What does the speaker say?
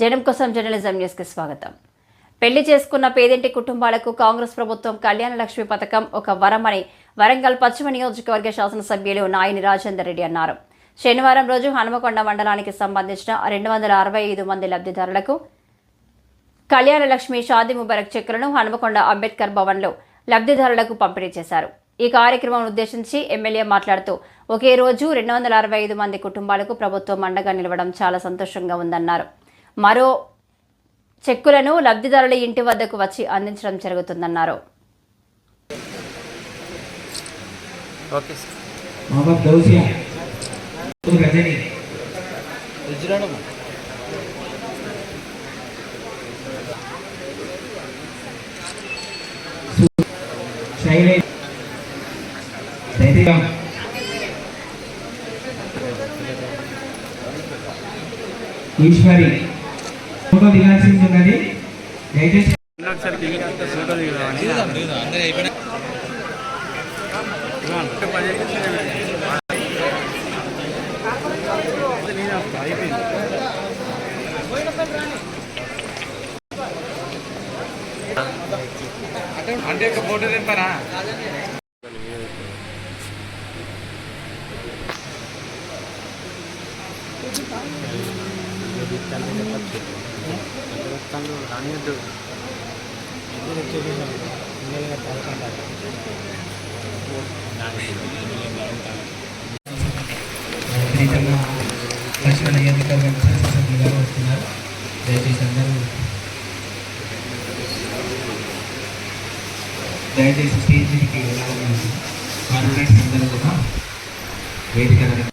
జనం కోసం జర్నలిజం న్యూస్కి స్వాగతం. పెళ్ళి చేసుకున్న పేదింటి కుటుంబాలకు కాంగ్రెస్ ప్రభుత్వం కళ్యాణ లక్ష్మి పథకం ఒక వరమని వరంగల్ పశ్చిమ నియోజకవర్గ శాసనసభ్యులు నాయని రాజేందర్ రెడ్డి అన్నారు. శనివారం రోజు హనుమకొండ మండలానికి సంబంధించిన రెండు వందల అరవై ఐదు మంది లబ్ధిదారులకు కళ్యాణ లక్ష్మి షాది ముబారక్ చెక్కులను హనుమకొండ అంబేద్కర్ భవన్లో లబ్ధిదారులకు పంపిణీ చేశారు. ఈ కార్యక్రమం ఉద్దేశించి ఎమ్మెల్యే మాట్లాడుతూ ఒకే రోజు రెండు వందల అరవై ఐదు మంది కుటుంబాలకు ప్రభుత్వం అండగా నిలవడం చాలా సంతోషంగా ఉందన్నారు. మరో చెక్కులను లబ్ధిదారుల ఇంటి వద్దకు వచ్చి అందించడం జరుగుతుందన్నారు. ఈశ్వరి ఫోటో దిగాల్సింది ఉన్నది దయచేసి ఒకసారి దిగి ఫోటో దిగుదామని అంటే ఒక ఫోటో తెంపారా విపరీతంగా పశ్చిమ నియోజకవర్గం శాసనసభ్యులుగా వస్తున్నారు దయచేసి అందరూ దయచేసి స్టేజ్ వెళ్ళాలని కార్పొరేట్స్ అందరూ కూడా వేదిక